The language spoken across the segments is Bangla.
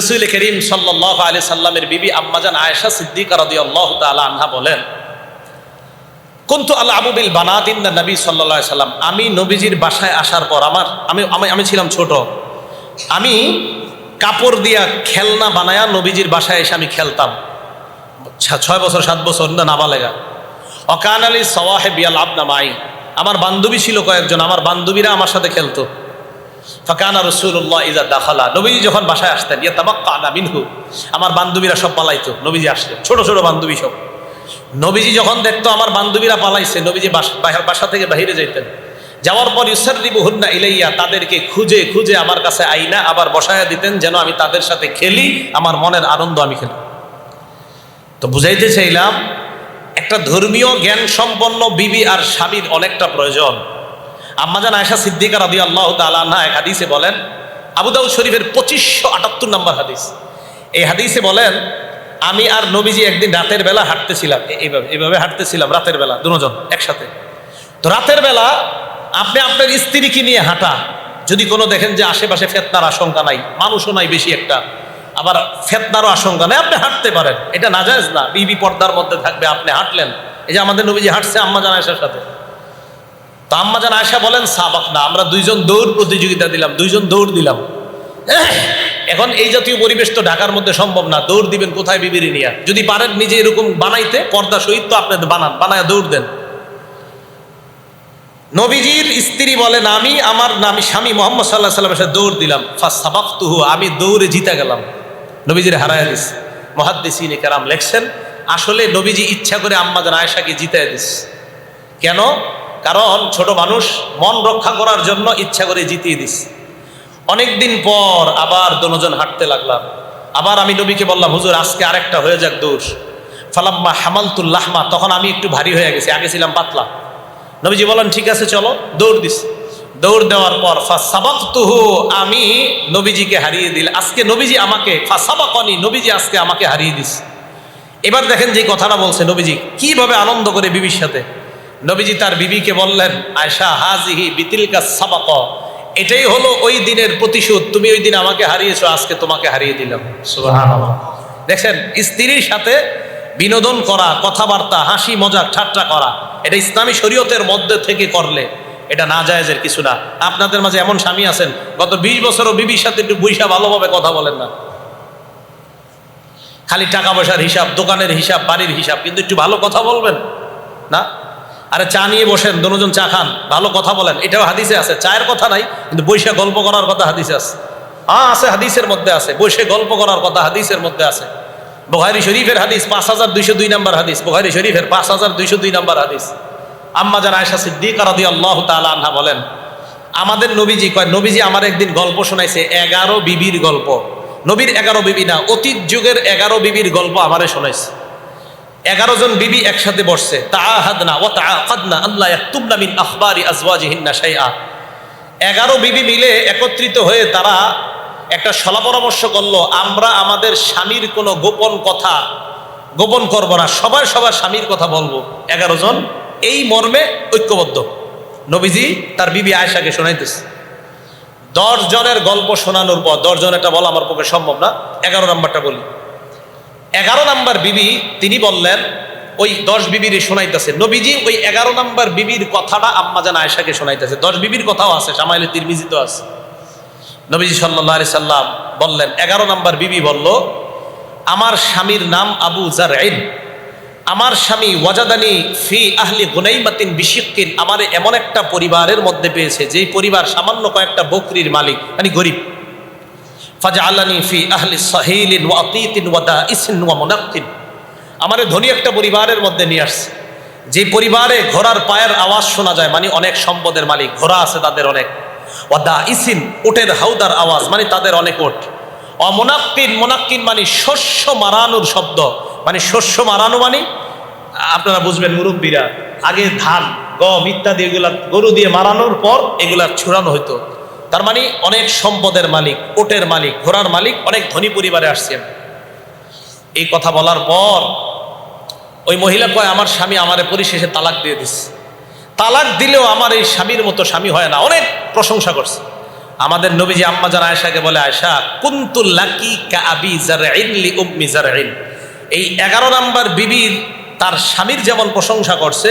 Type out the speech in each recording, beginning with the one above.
রসুল করিম সাল্লাহ আলি সাল্লামের বিবি আম্মাজান আয়েশা সিদ্দিক রদি আল্লাহ তালা আনহা বলেন, কিন্তু আল্লাহ আবুবিল বানাতিন নবী সাল্লাহ সাল্লাম? আমি নবীজির বাসায় আসার পর আমার, আমি আমি আমি ছিলাম ছোট। আমি কাপড় দিয়া খেলনা বানায়া নবীজির বাসায় এসে আমি খেলতাম। ছয় বছর, সাত বছর, না, নাবালেগা। অকান আলী সওয়াহে বিয়াল আবনা মাই। আমার বান্ধবী ছিল কয়েকজন, আমার বান্ধবীরা আমার সাথে খেলতো। রসুল্লাহ ইজা দাখালা। নবীজি যখন বাসায় আসতেন ইয়া আনা মিনহু, আমার বান্ধবীরা সব পালাইতো, নবীজি আসলেন, ছোট ছোট বান্ধবী সব। নবীজি যখন দেখতো আমার বান্ধবীরা পালাইছে, নবীজি বাস- থেকে বাহিরে যেতেন যাওয়ার পর হুন্না ইলাইয়া, তাদেরকে খুঁজে খুঁজে আমার কাছে আইনা আবার বসায়া দিতেন, যেন আমি তাদের সাথে খেলি, আমার মনের আনন্দ আমি খেলি তো বুঝাইতে চাইলাম, একটা ধর্মীয় জ্ঞান সম্পন্ন বিবি আর স্বামীর অনেকটা প্রয়োজন। আম্মাজান আয়সা সিদ্দিকা রবি আল্লাহ তালা এক হাদিসে বলেন, আবু দাউদ শরীফের পঁচিশশো আটাত্তর নম্বর হাদিস। এই হাদিসে বলেন, আমি আর নবীজি একদিন রাতের বেলা হাঁটতেছিলাম এইভাবে এইভাবে হাঁটতেছিলাম রাতের বেলা, দুজন একসাথে। তো রাতের বেলা আপনি আপনার স্ত্রীকে নিয়ে হাঁটা, যদি কোনো দেখেন যে আশেপাশে ফেতনার আশঙ্কা নাই, মানুষও নাই বেশি একটা, আবার ফেতনারও আশঙ্কা নাই, আপনি হাঁটতে পারেন। এটা নাজায়জ না, বিবি পর্দার মধ্যে থাকবে, আপনি হাঁটলেন। এই যে আমাদের নবীজি হাঁটছে আম্মা জান আয়েশার সাথে। তো আম্মা জান আয়সা বলেন, সাবাক না, আমরা দুইজন দৌড় প্রতিযোগিতা দিলাম, দুইজন দৌড় দিলাম। এখন এই জাতীয় পরিবেশ তো ঢাকার মধ্যে সম্ভব না, দৌড় দিবেন কোথায় বিবিরি নিয়ে? যদি পারেন নিজে এরকম বানাইতে, পর্দা সহিত তো আপনি বানান, বানায় দৌড় দেন। নবীজির স্ত্রী বলেন, আমি, আমার আমি স্বামী মোহাম্মদ সাল্লাহ সাল্লামের সাথে দৌড় দিলাম। ফার্স্ট সাবাক্তুহু আমি দৌড়ে জিতে গেলাম। নবীজির হারায় দিস মহাদ্দেসিন কেরাম লেখছেন, আসলে নবীজি ইচ্ছা করে আম্মাজান আয়েশাকে জিতায় দিস। কেন? কারণ ছোট মানুষ মন রক্ষা করার জন্য ইচ্ছা করে জিতিয়ে দিস অনেকদিন পর আবার দনোজন হাঁটতে লাগলাম। আবার আমি নবীকে বললাম, হুজুর, আজকে আরেকটা হয়ে যাক দোষ। ফালাম্মা হামালতুল্লাহমা তখন আমি একটু ভারী হয়ে গেছি, আগে ছিলাম পাতলা। নবীজি বলেন ঠিক আছে, চলো। দৌড় দিস দৌড় দেওয়ার পর, ফাসাবাকতুহু, আমি নবীজিকে হারিয়ে দিল আজকে নবীজি আমাকে, ফাসাবাকনি, নবীজি আজকে আমাকে হারিয়ে দিস এবার দেখেন যে কথাটা বলছে নবীজি, কীভাবে আনন্দ করে বিবির সাথে। নবীজি তার বিবিকে বললেন আয়সা হাজিহি বিতিলকা সাবাক। এটাই হলো ওই দিনের প্রতিশোধ। তুমি ওই দিন আমাকে হারিয়েছো, আজকে তোমাকে হারিয়ে দিলাম। দেখছেন, স্ত্রীর সাথে বিনোদন করা, কথাবার্তা, হাসি মজা ঠাট্টা করা, এটা ইসলামী শরীয়তের মধ্যে থেকে করলে এটা না জায়েজের কিছু না। আপনাদের মাঝে এমন স্বামী আছেন, গত বিশ বছরও বিবির সাথে একটু বৈশা ভালোভাবে কথা বলেন না। খালি টাকা পয়সার হিসাব, দোকানের হিসাব, বাড়ির হিসাব, কিন্তু একটু ভালো কথা বলবেন? না? আরে চা নিয়ে বসেন, দুজন চা খান। ভালো কথা বলেন। এটাও হাদিসে আছে। চায়ের কথা নাই, কিন্তু বৈশে গল্প করার কথা হাদিসে আছে। হ্যাঁ আছে, হাদিসের মধ্যে আছে। বসে গল্প করার কথা হাদিসের মধ্যে আছে। বোহারি শরীফের হাদিস, পাঁচ হাজার দুইশো দুই নম্বর হাদিস। বোহারি শরীফের পাঁচ হাজার দুইশো দুই নম্বর হাদিস। আম্মা জান আয়সা সিদ্দিক রাদি আল্লাহ তালা আনহা বলেন, আমাদের নবীজি কয়, নবীজি আমার একদিন গল্প শোনাইছে, এগারো বিবির গল্প। নবীর এগারো বিবি না, অতীত যুগের এগারো বিবির গল্প আমারে শোনাইছে। এগারো জন বিবি একসাথে বসছে। তাআহাদনা ওয়া তাআকাদনা আল্লাহ ইয়াকতুবনা মিন আখবারি আজওয়াজিহিন্না শাইআ। এগারো বিবি মিলে একত্রিত হয়ে তারা একটা সলা পরামর্শ করল, আমরা আমাদের স্বামীর কোনো গোপন কথা গোপন করব না সবাই সবার স্বামীর কথা বলব। এগারো জন এই মর্মে ঐক্যবদ্ধ। নবীজি তার বিবি আয়েশাকে শোনাইতেছে। দশ জনের গল্প শোনানোর পর, দশ জন এটা বলা আমার পক্ষে সম্ভব না, এগারো নাম্বারটা বলি। এগারো নাম্বার বিবি, তিনি বললেন, ওই দশ বিবির শোনাইতেছে। নবীজি ওই এগারো নাম্বার বিবির কথাটা আম্মাজান আয়েশাকে শোনাইতেছে। দশ বিবির কথাও আছে সামাইলে তিরমিজিত আছে। নবীজি সাল্লাহ সাল্লাম বললেন, এগারো নাম্বার বিবি বলল, আমার স্বামীর নাম আবু জারঈন। আমার স্বামী ওয়াজাদানি ফি আহলি গুনাইমাতিন বিশিকিন আমার এমন একটা পরিবারের মধ্যে পেয়েছে, যেই পরিবার সামান্য কয়েকটা বকরির মালিক মানে গরিব। ফাজা আল্লানি ফি আহলি সাহিলিন ওয়া আতীতিন ওয়া দাইসিন ওয়া মুনাক্কিন। আমার ধনী একটা পরিবারের মধ্যে নিয়ে আসছে। যে পরিবারে ঘোড়ার পায়ের আওয়াজ শোনা যায় মানে অনেক সম্পদের মালিক, ঘোড়া আছে তাদের অনেক। ওয়া দা ইসিন ওটের হাউদার আওয়াজ মানে তাদের অনেক ওট অমনাক্কিন মোনাক্কিন মানে শস্য মারানোর শব্দ। মানে শস্য মারানো মানে আপনারা বুঝবেন মুরব্বীরা, আগে ধান, গম ইত্যাদি এগুলা গরু দিয়ে মারানোর পর এগুলা ছুড়ানো হতো তার মানে অনেক সম্পদের মালিক ওটের মালিক, ঘোড়ার মালিক, অনেক ধনী পরিবারে আসছেন এই কথা বলার পর ওই মহিলা কয়, আমার স্বামী আমারে পরিশেষে তালাক দিয়ে দিস তালাক দিলেও আমার এই স্বামীর মতো স্বামী হয় না। অনেক প্রশংসা করছে। আমাদের নবীজি আম্মা জান আয়েশাকে বলে, আয়েশা কুন্তুল লাকি কা আবি জারঈন লি উম্মি জারঈন এই এগারো নাম্বার বিবির তার স্বামীর যেমন প্রশংসা করছে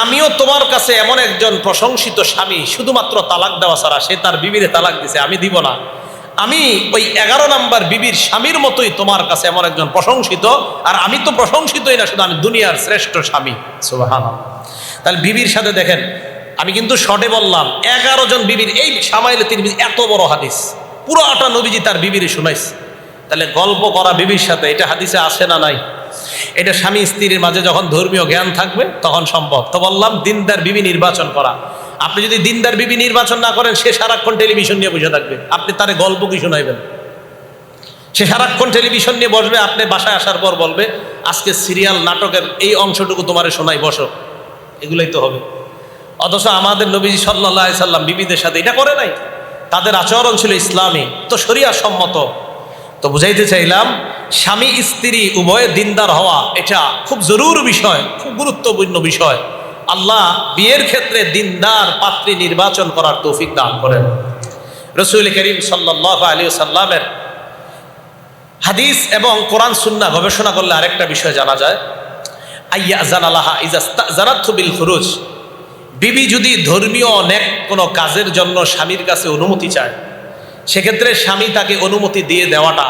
আমিও তোমার কাছে এমন একজন প্রশংসিত স্বামী, শুধুমাত্র তালাক দেওয়া ছাড়া সে তার বিবিরে তালাক দিছে, আমি দিব না। আমি ওই এগারো নাম্বার বিবির স্বামীর মতোই তোমার কাছে এমন একজন প্রশংসিত, আর আমি তো প্রশংসিতই না, শুধু আমি দুনিয়ার শ্রেষ্ঠ স্বামী। সুবাহান তাহলে বিবির সাথে দেখেন, আমি কিন্তু শর্টে বললাম, এগারো জন বিবির, এই সামাইলে তিনি এত বড় হাদিস পুরো আটা নবীজি তার বিবিরে শুনাইছে। তাহলে গল্প করা বিবির সাথে, এটা হাদিসে আসে না নাই? এটা স্বামী স্ত্রীর মাঝে যখন ধর্মীয় জ্ঞান থাকবে, তখন সম্ভব। তো বললাম, দিনদার বিবি নির্বাচন করা। আপনি যদি দিনদার বিবি নির্বাচন না করেন, সে সারাক্ষণ টেলিভিশন নিয়ে বসে থাকবে। আপনি তারে গল্প কি শোনাইবেন? সে সারাক্ষণ টেলিভিশন নিয়ে বসবে, আপনি বাসায় আসার পর বলবে, আজকে সিরিয়াল, নাটকের এই অংশটুকু তোমারে শোনাই, বসো। এগুলোই তো হবে। অথচ আমাদের নবীজি সাল্লাহ সাল্লাম বিবিদের সাথে এটা করে নাই। তাদের আচরণ ছিল ইসলামী। তো শরিয়া সম্মত। তো বুঝাইতে চাইলাম, স্বামী, স্ত্রী, উভয়ে দিনদার হওয়া, এটা খুব জরুর বিষয়, খুব গুরুত্বপূর্ণ বিষয়। আল্লাহ বিয়ের ক্ষেত্রে দিনদার পাত্রী নির্বাচন করার তৌফিক দান করেন। রসুল করিম সাল্লাহ আলী সাল্লামের হাদিস এবং কোরআন সুন্না গবেষণা করলে আরেকটা বিষয় জানা যায়। আইয়া জানালাহা ইজা জানাতুবিল খুরুজ। বিবি যদি ধর্মীয় অনেক কোনো কাজের জন্য স্বামীর কাছে অনুমতি চায় সেক্ষেত্রে স্বামী তাকে অনুমতি দিয়ে দেওয়াটা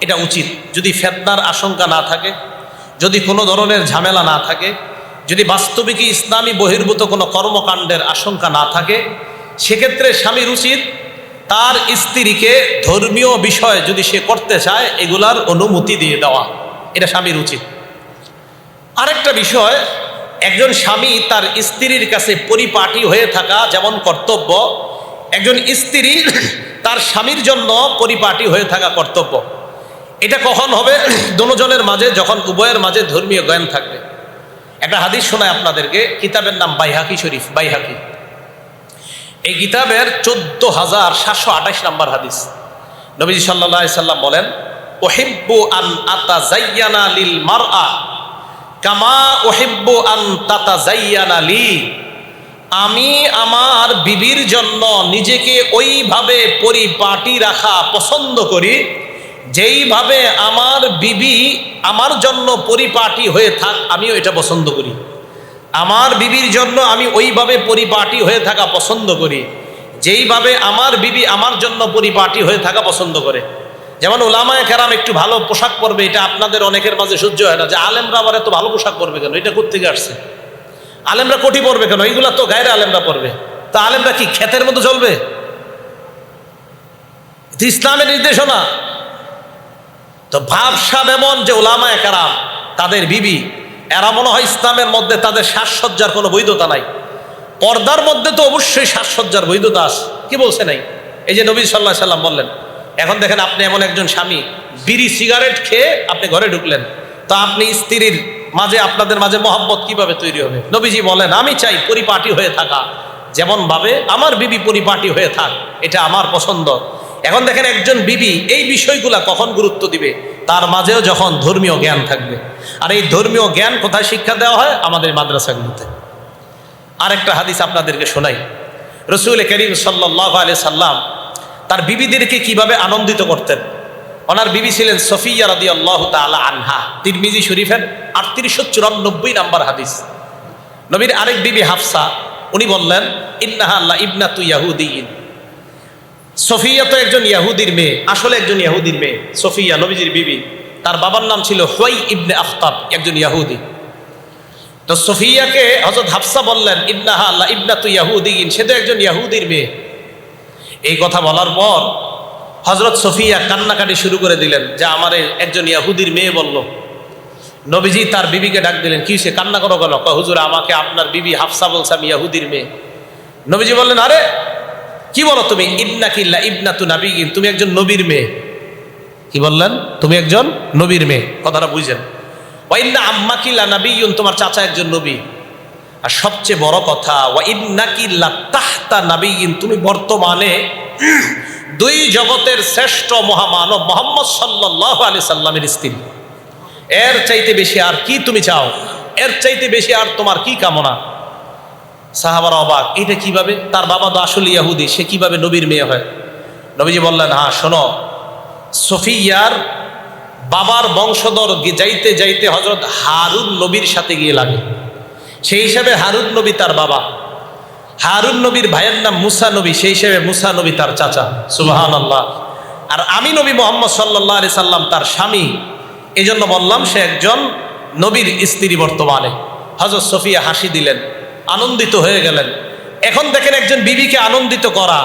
এটা উচিত। যদি ফেতনার আশঙ্কা না থাকে, যদি কোনো ধরনের ঝামেলা না থাকে, যদি বাস্তবিকই ইসলামী বহির্ভূত কোনো কর্মকাণ্ডের আশঙ্কা না থাকে, সেক্ষেত্রে স্বামীর উচিত তার স্ত্রীকে ধর্মীয় বিষয় যদি সে করতে চায়, এগুলার অনুমতি দিয়ে দেওয়া। এটা স্বামীর উচিত। আরেকটা বিষয়, একজন স্বামী তার স্ত্রীর কাছে পরিপাটি হয়ে থাকা যেমন কর্তব্য, একজন স্ত্রী তার স্বামীর জন্য পরিপাটি হয়ে থাকা কর্তব্য। এটা কখন হবে? দুজনের মাঝে যখন উভয়ের মাঝে ধর্মীয় জ্ঞান থাকবে। একটা হাদিস শোনায় আপনাদেরকে, কিতাবের নাম বাইহাকি শরীফ, বাইহাকি। এই কিতাবের চোদ্দ হাজার সাতশো আঠাশ নাম্বার হাদিস। নবীজি সাল্লাহ সাল্লাম বলেন ওহিব্বু আন আতা জাইয়ানা লিল মার কামা ওহিব্বু আন তাতা জাইয়ানা লি। আমি আমার বিবির জন্য নিজেকে ওইভাবে পরিপাটি রাখা পছন্দ করি, যেইভাবে আমার বিবি আমার জন্য পরিপাটি হয়ে থাক, আমিও এটা পছন্দ করি। আমার বিবির জন্য আমি ওইভাবে পরিপাটি হয়ে থাকা পছন্দ করি, যেইভাবে আমার বিবি আমার জন্য পরিপাটি হয়ে থাকা পছন্দ করে। যেমন ওলামায় কেরাম একটু ভালো পোশাক পরবে, এটা আপনাদের অনেকের মাঝে সহ্য হয় না, যে আলেমরা আবার এত ভালো পোশাক পরবে কেন? এটা কোথেকে আসছে? আলেমরা কোটি পড়বে কেন? এইগুলা তো গায়ের আলেমরা পড়বে। তা আলেমরা কি ক্ষেতের মতো চলবে? ইসলামের নির্দেশনা। তো ভাবসাব এমন যে ওলামায় কারাম, তাদের বিবি, এরা মনে হয় ইসলামের মধ্যে তাদের সাজসজ্জার কোনো বৈধতা নাই। পর্দার মধ্যে তো অবশ্যই সাজসজ্জার বৈধতা আছে। কি বলছে নাই? এই যে নবী সাল্লাহ সাল্লাম বললেন, এখন দেখেন আপনি এমন একজন স্বামী, বিড়ি সিগারেট খেয়ে আপনি ঘরে ঢুকলেন। তো আপনি স্ত্রীর মাঝে আপনাদের মাঝে মহব্বত কীভাবে তৈরি হবে? নবীজি বলেন, আমি চাই পরিপাটি হয়ে থাকা। যেমন ভাবে আমার বিবি পরিপাটি হয়ে থাক, এটা আমার পছন্দ। এখন দেখেন একজন বিবি এই বিষয়গুলা কখন গুরুত্ব দিবে? তার মাঝেও যখন ধর্মীয় জ্ঞান থাকবে। আর এই ধর্মীয় জ্ঞান কোথায় শিক্ষা দেওয়া হয়? আমাদের মাদ্রাসাগুলোতে। আরেকটা হাদিস আপনাদেরকে শোনাই। রসুল করিম সাল্লাহ আলি সাল্লাম তার বিবিদেরকে কীভাবে আনন্দিত করতেন? ওনার বিবি ছিলেন সফিয়া রাদি আল্লাহ তালা আনহা, তিরমিজি শরীফের আটত্রিশশো চুরানব্বই নাম্বার হাদিস। নবীর আরেক বিবি হাফসা, উনি বললেন, ইন্নাহা আল্লাহ ইবনা তু ইয়াহুদ্দিন সফিয়া তো একজন ইয়াহুদির মেয়ে, আসলে একজন ইয়াহুদির মেয়ে, সফিয়া নবীজির বিবি। তার বাবার নাম ছিল হোয়াই ইবনে আফতাব একজন ইয়াহুদি। তো সফিয়াকে হজরত হাফসা বললেন, ইন্নাহা আল্লাহ ইবনা তু ইয়াহুদ্দিন সে তো একজন ইয়াহুদির মেয়ে। এই কথা বলার পর হজরত সফিয়া কান্নাকাটি শুরু করে দিলেন যে আমার একজন ইয়াহুদির মেয়ে বলল। নবীজি তার বিবিকে ডাক দিলেন, কি সে কান্না করো গেল হুজুর, আমাকে আপনার বিবি হাফসা বলছে, আমি ইয়াহুদির মেয়ে। নবীজি বললেন, আরে, কি বলো তুমি? ইবনা কিল্লা ইবনা তু নাবিগিন তুমি একজন নবীর মেয়ে। কি বললেন? তুমি একজন নবীর মেয়ে। কথাটা বুঝছেন ওয়াইন্না আম্মা কিল্লা নাবিউন তোমার চাচা একজন নবী। আর সবচেয়ে বড় কথা ওয়াইন্না কিল্লা তাহতা নাবিগিন তুমি বর্তমানে দুই জগতের শ্রেষ্ঠ মহামানব মোহাম্মদ সাল্লাহ আলি সাল্লামের স্ত্রী। এর চাইতে বেশি আর কি তুমি চাও? এর চাইতে বেশি আর তোমার কি কামনা? সাহাবার অবাক, এটা কীভাবে? তার বাবা তো আসল ইয়াহুদি, সে কীভাবে নবীর মেয়ে হয়? নবীজি বললেন হ্যাঁ শোনো, সফিয়ার বাবার বংশধর যাইতে যাইতে হজরত হারুন নবীর সাথে গিয়ে লাগে। সেই হিসাবে হারুন নবী তার বাবা। হারুন নবীর ভাইয়ের নাম মুসা নবী, সেই হিসেবে মুসা নবী তার চাচা। সুবাহান আল্লাহ আর আমি নবী মোহাম্মদ সাল্লাহ আলি সাল্লাম তার স্বামী। এই জন্য বললাম, সে একজন নবীর স্ত্রী বর্তমানে। হজরত সফিয়া হাসি দিলেন, আনন্দিত হয়ে গেলেন। এখন দেখেন একজন বিবিকে আনন্দিত করা,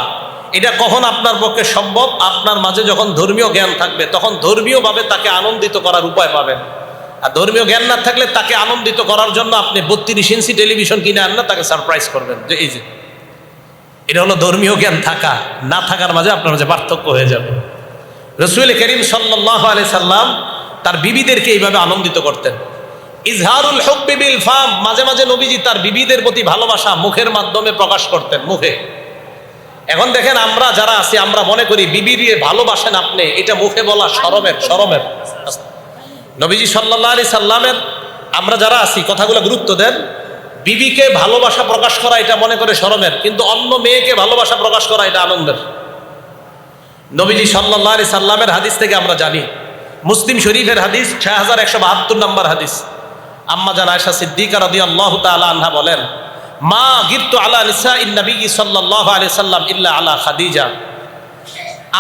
এটা কখন আপনার পক্ষে সম্ভব? আপনার মাঝে যখন ধর্মীয় জ্ঞান থাকবে, তখন ধর্মীয়ভাবে তাকে আনন্দিত করার উপায় পাবেন। আর ধর্মীয় জ্ঞান না থাকলে তাকে আনন্দিত করার জন্য আপনি বত্রিশ ইঞ্চি টেলিভিশন কিনে আন না, তাকে সারপ্রাইজ করবেন। যে এই যে, এটা হলো ধর্মীয় জ্ঞান থাকা, না থাকার মাঝে আপনার মাঝে পার্থক্য হয়ে যাবে। রসুল করিম সাল্লাহ আলি সাল্লাম তার বিবিদেরকে এইভাবে আনন্দিত করতেন। ইজহারুল হকবিবিল ফাম, মাঝে মাঝে নবীজি তার বিবিদের প্রতি ভালোবাসা মুখের মাধ্যমে প্রকাশ করতেন, মুখে। এখন দেখেন আমরা যারা আছি, আমরা মনে করি বিবি দিয়ে ভালোবাসেন আপনি, এটা মুখে বলা সরমের সরমের। নবীজি সাল্লাহ আলি সাল্লামের, আমরা যারা আছি, কথাগুলো গুরুত্ব দেন। বিবিকে ভালোবাসা প্রকাশ করা এটা মনে করে সরমের, কিন্তু অন্য মেয়েকে ভালোবাসা প্রকাশ করা এটা আনন্দের। নবীজি সাল্লাহ আলি সাল্লামের হাদিস থেকে আমরা জানি, মুসলিম শরীফের হাদিস ছয় হাজার একশো বাহাত্তর নম্বর হাদিস। আম্মা জান আয়সা সিদ্দিকা রদি আল্লাহ তালা আনহা বলেন, মা গিরতু আলা নিসা ইন নবী সাল্লাহ আলি সাল্লাম ইল্লা আলা খাদিজা।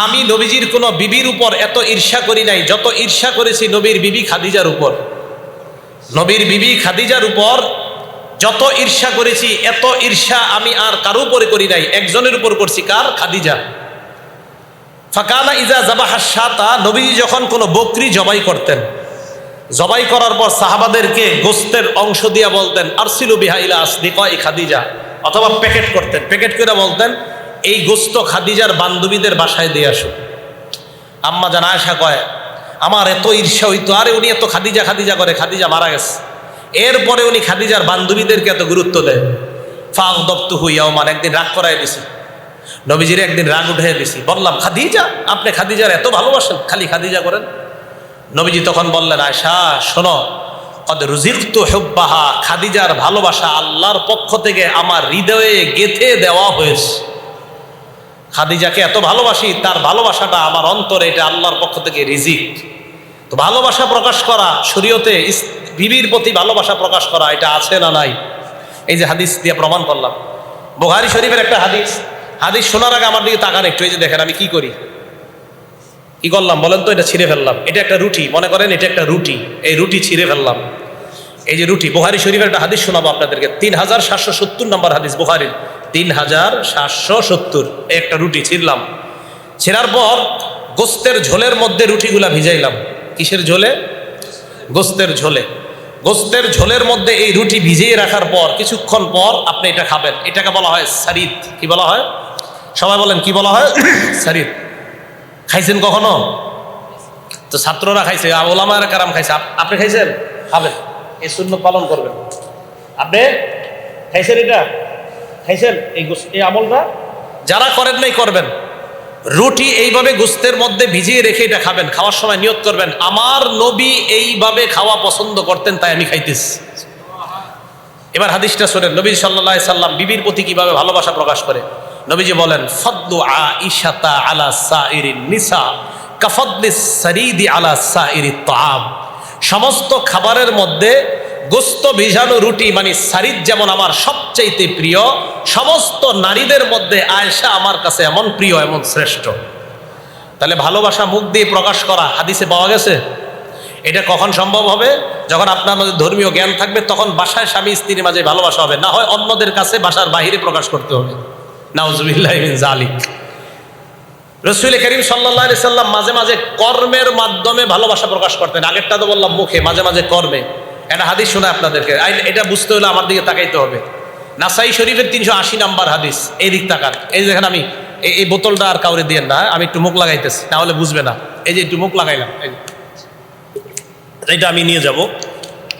আমি নবীজির কোনো বিবির উপর এত ঈর্ষা করি নাই, যত ঈর্ষা করেছি নবীর বিবি খাদিজার উপর। নবীর বিবি খাদিজার উপর যত ঈর্ষা করেছি, এত ঈর্ষা আমি আর কারও উপরে করি নাই, একজনের উপর করছি। কার? খাদিজা। ফাকানা ইজা জাবাহা সাতা নবীজি যখন কোনো বকরি জবাই করতেন, জবাই করার পর সাহাবাদেরকে গোস্তের অংশ দিয়া বলতেন, আরসিলু বিহা ইলা আসদিকা খাদিজা, অথবা প্যাকেট করতেন। প্যাকেট করে বলতেন এই গোস্ত খাদিজার বান্ধবীদের বাসায় দিয়ে আসো। আম্মা জানা আয়সা কয়, আমার এত ঈর্ষা হইতো, আরে উনি এত খাদিজা খাদিজা করে, খাদিজা মারা গেছে। এরপরে উনি খাদিজার বান্ধবীদেরকে এত গুরুত্ব দেয়। ফাঁক দপ্ত হইয়া মানে একদিন রাগ করাই দিছে। নবীজির একদিন রাগ উঠে দিছি। বললাম, খাদিজা, আপনি খাদিজার এত ভালোবাসেন, খালি খাদিজা করেন? নবীজি তখন বললেন আয়সা শোনো, কদ রুজিক্ত হেব্বাহা, খাদিজার ভালোবাসা আল্লাহর পক্ষ থেকে আমার হৃদয়ে গেথে দেওয়া হয়েছে। খাদিজাকে এত ভালোবাসি, তার ভালোবাসাটা আমার অন্তরে, এটা আল্লাহর পক্ষ থেকে রিজিক। তো ভালোবাসা প্রকাশ করা, শরীয়তে বিবির প্রতি ভালোবাসা প্রকাশ করা, এটা আছে না নাই? এই যে হাদিস দিয়ে প্রমাণ করলাম। বোহারি শরীফের একটা হাদিস। হাদিস শোনার আগে আমার দিকে তাকান একটু, এই যে দেখেন আমি কি করি? কি করলাম বলেন তো, এটা ছিঁড়ে ফেললাম। এটা একটা রুটি, মনে করেন এটা একটা রুটি, এই রুটি ছিঁড়ে ফেললাম। এই যে রুটি বুহারি শরীফের একটা হাদিস শোনাবো আপনাদেরকে। তিন হাজার সাতশো সত্তর নম্বর হাদিস বুহারির তিন হাজার সাতশো সত্তর। একটা রুটি ছিঁড়লাম ছেঁড়ার পর গোস্তের ঝোলের মধ্যে রুটিগুলা ভিজাইলাম। কিসের ঝোলে? গোস্তের ঝোলে। গোস্তের ঝোলের মধ্যে এই রুটি ভিজিয়ে রাখার পর, কিছুক্ষণ পর আপনি এটা খাবেন। এটাকে বলা হয় সারিদ। কি বলা হয়? সবাই বলেন, কি বলা হয়? সারিদ। খাইছেন কখনো? তো ছাত্ররা খাইছে ওলামার কারাম খাইছে। আপনি খাইছেন? খাবেন। এই শূন্য পালন করবেন। আপনি খাইছেন এটা? খাইছেন এই এই আমলটা? যারা করেন নাই করবেন। রুটি এইভাবে গুস্তের মধ্যে ভিজিয়ে রেখে এটা খাবেন। খাওয়ার সময় নিয়ত করবেন, আমার নবী এইভাবে খাওয়া পছন্দ করতেন, তাই আমি খাইতেছি। এবার হাদিসটা শোনেন। নবী সাল্লাহ সাল্লাম বিবির প্রতি কীভাবে ভালোবাসা প্রকাশ করে? নবীজি বলেন ফদ্দু আলা সাইরিন নিসা কাফদ্দি সারিদি আলা সাইরি তাম সমস্ত খাবারের মধ্যে গোস্ত ভিজানো রুটি মানে সারিদ যেমন আমার সবচাইতে প্রিয়, সমস্ত নারীদের মধ্যে আয়েশা আমার কাছে এমন প্রিয়, এমন শ্রেষ্ঠ। তাহলে ভালোবাসা মুখ দিয়ে প্রকাশ করা হাদিসে পাওয়া গেছে? এটা কখন সম্ভব হবে? যখন আপনার মধ্যে ধর্মীয় জ্ঞান থাকবে, তখন বাসায় স্বামী স্ত্রীর মাঝে ভালোবাসা হবে। না হয় অন্যদের কাছে বাসার বাহিরে প্রকাশ করতে হবে। নাউজুবিল্লাহ জালিক রসুল করিম সাল্লাহ সাল্লাম মাঝে মাঝে কর্মের মাধ্যমে ভালোবাসা প্রকাশ করতেন। আগেরটা তো বললাম মুখে, মাঝে মাঝে কর্মে। একটা হাদিস শোনা আপনাদেরকে। এটা বুঝতে হলে আমার দিকে তাকাইতে হবে। নাসাই শরীফের তিনশো আশি নাম্বার হাদিস এই দিক তাকান। এই দেখেন আমি, এই- বোতলটা আর কাউরে দিয়ে না, আমি একটু মুখ লাগাইতেছি নাহলে বুঝবে না। এই যে একটু মুখ লাগাইলাম, এই যে। এটা আমি নিয়ে যাব।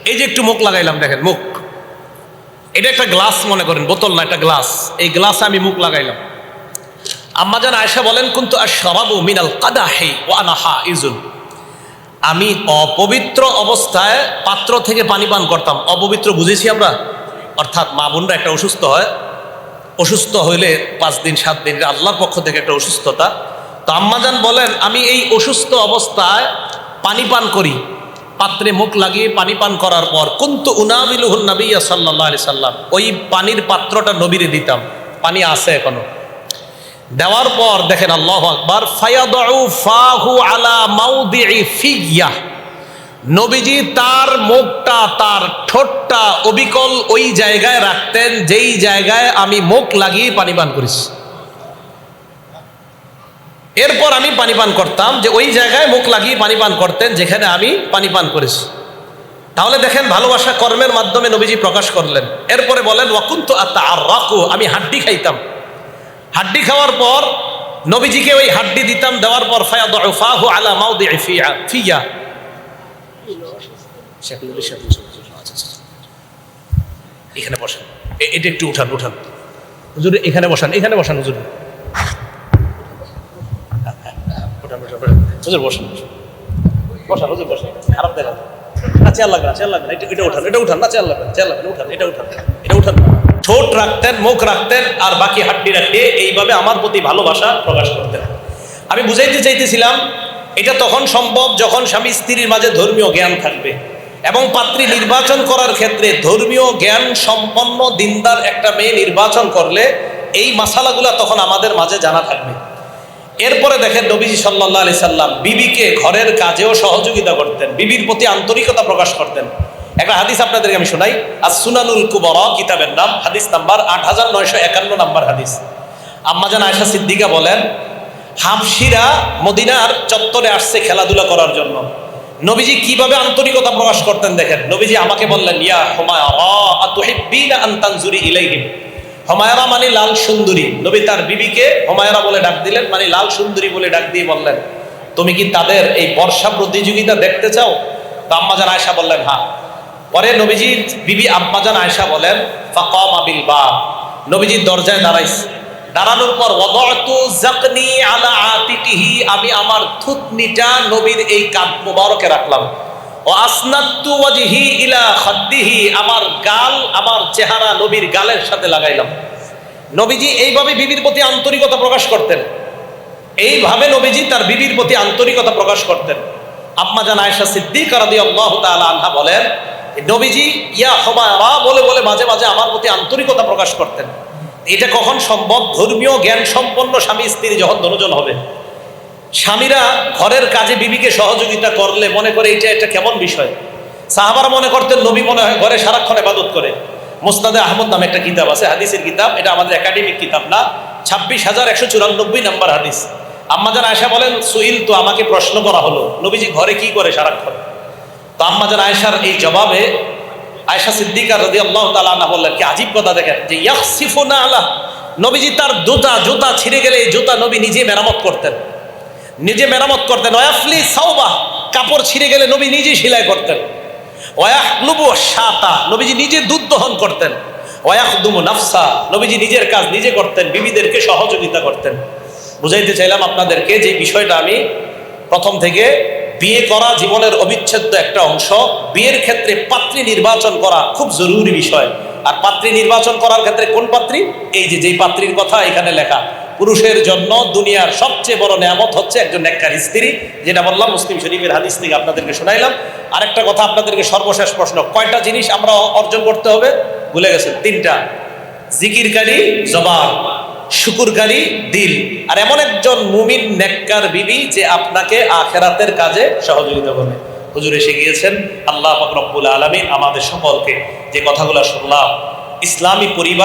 এই যে একটু মুখ লাগাইলাম, দেখেন, মুখ। এটা একটা গ্লাস মনে করেন, বোতল না, একটা গ্লাস। এই গ্লাসে আমি মুখ লাগাইলাম। আম্মাজান আয়েশা বলেন, কিন্তু আর মিনাল আমি অপবিত্র অবস্থায় পাত্র থেকে পানি পান করতাম। অপবিত্র বুঝেছি আমরা? অর্থাৎ মা বোনরা একটা অসুস্থ হয়। অসুস্থ হইলে পাঁচ দিন, সাত দিন আল্লাহর পক্ষ থেকে একটা অসুস্থতা। তো আম্মাজান বলেন, আমি এই অসুস্থ অবস্থায় পানি পান করি। পাত্রে মুখ লাগিয়ে পানি পান করার পর, কুন্তু উনাবিলুহুল নবিয়া সাল্লাহ আলি সাল্লাম। ওই পানির পাত্রটা নবীরে দিতাম। পানি আছে এখনও। দেওয়ার পর দেখেন আল্লাহ আকবার ফাহু আলা ফিয়া নবীজি তার মুখটা, তার ঠোঁটটা অবিকল ওই জায়গায় রাখতেন যেই জায়গায় আমি মুখ লাগিয়ে পানি পান করেছি। এরপর আমি পানি পান করতাম যে ওই জায়গায় মুখ লাগিয়ে পানি পান করতেন যেখানে আমি পানি পান করেছি। তাহলে দেখেন ভালোবাসা কর্মের মাধ্যমে নবীজি প্রকাশ করলেন। এরপরে বলেন ওয়াকুন্ত আর রাকু আমি হাড্ডি খাইতাম। হাড্ডি খাওয়ার পর নবীজিকে ওই হাড্ডি দিতাম দেওয়ার পর ফায়া ফাহু আলা মাউদি ফিয়া ফিয়া। এখানে বসেন। এটা একটু উঠান উঠান। হুজুর এখানে বসান এখানে বসান হুজুর। হুজুর বসেন বসেন। হুজুর বসেন। খারাপ দেখা। না চেয়ার না চেয়ার এটা উঠান এটা উঠান। না চেয়ার লাগবে না, চেয়ার লাগবে না, উঠান এটা উঠান। এটা উঠান। ঠোঁট রাখতেন, মুখ রাখতেন, আর বাকি হাড্ডি রাখে এইভাবে আমার প্রতি ভালোবাসা প্রকাশ করতেন। আমি বুঝাইতে চাইতেছিলাম, এটা তখন সম্ভব যখন স্বামী স্ত্রীর মাঝে ধর্মীয় জ্ঞান থাকবে এবং পাত্রী নির্বাচন করার ক্ষেত্রে ধর্মীয় জ্ঞান সম্পন্ন দিনদার একটা মেয়ে নির্বাচন করলে এই মাসালাগুলা তখন আমাদের মাঝে জানা থাকবে। এরপরে দেখেন নবীজি সাল্লাহ আলি সাল্লাম বিবিকে ঘরের কাজেও সহযোগিতা করতেন, বিবির প্রতি আন্তরিকতা প্রকাশ করতেন। একটা হাদিস আপনাদেরকে আমি শোনাই। আর সুনানুল কুবর কিতাবের নাম, হাদিস নাম্বার আট হাজার নয়শো একান্ন নাম্বার হাদিস। আম্মাজান আয়সা সিদ্দিকা বলেন, হামশিরা মদিনার চত্বরে আসছে খেলাধুলা করার জন্য। নবীজি কীভাবে আন্তরিকতা প্রকাশ করতেন দেখেন? নবীজি আমাকে বললেন, ইয়া ইলাইহিম? হমায়রা মানে লাল সুন্দরী। নবী তার বিবিকে হমায়রা বলে ডাক দিলেন মানে লাল সুন্দরী বলে ডাক দিয়ে বললেন, তুমি কি তাদের এই বর্ষা প্রতিযোগিতা দেখতে চাও? তো আম্মাজান আয়সা বললেন হ্যাঁ। পরে নবীজি বিবি আম্মাজান আয়সা বলেন, ফাকাম আবিল বা নবীজির দরজায় দাঁড়াইছে। দাঁড়ানোর পর জাকনি আলা আতিকিহি। আমি আমার থুতনিটা নবীর এই কাঁধ মোবারকে রাখলাম। ও আসনাত্তু ওয়াজহি ইলা খাদ্দিহি। আমার গাল, আমার চেহারা নবীর গালের সাথে লাগাইলাম। নবীজি এইভাবে বিবির প্রতি আন্তরিকতা প্রকাশ করতেন। এইভাবে নবীজি তার বিবির প্রতি আন্তরিকতা প্রকাশ করতেন। আম্মা জান আয়েশা সিদ্দিক রাদিয়াল্লাহু তাআলা আনহা বলেন নবীজি, ইয়া হুমায়রা বলে বলে মাঝে মাঝে আমার প্রতি আন্তরিকতা প্রকাশ করতেন। এটা কখন সম্ভব? ধর্মীয় জ্ঞান সম্পন্ন স্বামী, স্ত্রী যখন দনুজন হবে। স্বামীরা ঘরের কাজে বিবিকে সহযোগিতা করলে মনে করে এটা একটা কেমন বিষয়। সাহাবার মনে করতেন, নবী মনে হয় ঘরে সারাক্ষণ এবাদত করে। মোস্তাদে আহমদ নামে একটা কিতাব আছে, হাদিসের কিতাব। এটা আমাদের একাডেমিক কিতাব না। ছাব্বিশ হাজার একশো চুরানব্বই নাম্বার হাদিস। আম্মাজান আয়সা বলেন, সুইল তো আমাকে প্রশ্ন করা হলো, নবীজি ঘরে কি করে সারাক্ষণ? তো আম্মাজান আয়সার এই জবাবে আয়সা সিদ্দিকার রদি আল্লাহ তালা বললেন, কি আজীব কথা দেখেন যে ইয়াকসিফুনা আলা নবীজি তার জুতা জুতা ছিঁড়ে গেলে এই জুতা নবী নিজে মেরামত করতেন। নিজে মেরামত করতেন। ওয়াফলি সাউবা কাপড় ছিঁড়ে গেলে নবী নিজে সেলাই করতেন। ওয়াহলুবু সাতা নবীজি নিজে দুধ দহন করতেন। ওয়াহদুমু নাফসা নবীজি নিজের কাজ নিজে করতেন, বিবিদেরকে সহযোগিতা করতেন। বুঝাইতে চাইলাম আপনাদেরকে যে বিষয়টা আমি প্রথম থেকে বিয়ে করা জীবনের অবিচ্ছেদ্য একটা অংশ। বিয়ের ক্ষেত্রে পাত্রী নির্বাচন করা খুব জরুরি বিষয়। আর পাত্রী নির্বাচন করার ক্ষেত্রে কোন পাত্রী? এই যে, যেই পাত্রীর কথা এখানে লেখা। পুরুষের জন্য দুনিয়ার সবচেয়ে বড় নেয়ামত হচ্ছে একজন নেককার স্ত্রী, যেটা বললাম মুসলিম শরীফের হাদিস থেকে আপনাদেরকে শোনাইলাম। আরেকটা কথা আপনাদেরকে সর্বশেষ প্রশ্ন, কয়টা জিনিস আমরা অর্জন করতে হবে? ভুলে গেছেন, তিনটা। জিকিরকারী জবান। শুকুরকারী দিল। আর এমন একজন মুমিন নেককার বিবি যে আপনাকে আখেরাতের কাজে সহযোগিতা করবে। হুজুর এসে গিয়েছেন, আল্লাহ রব্বুল আলমী আমাদের সকলকে যে কথাগুলো শুনলাম, ইসলামী পরিবার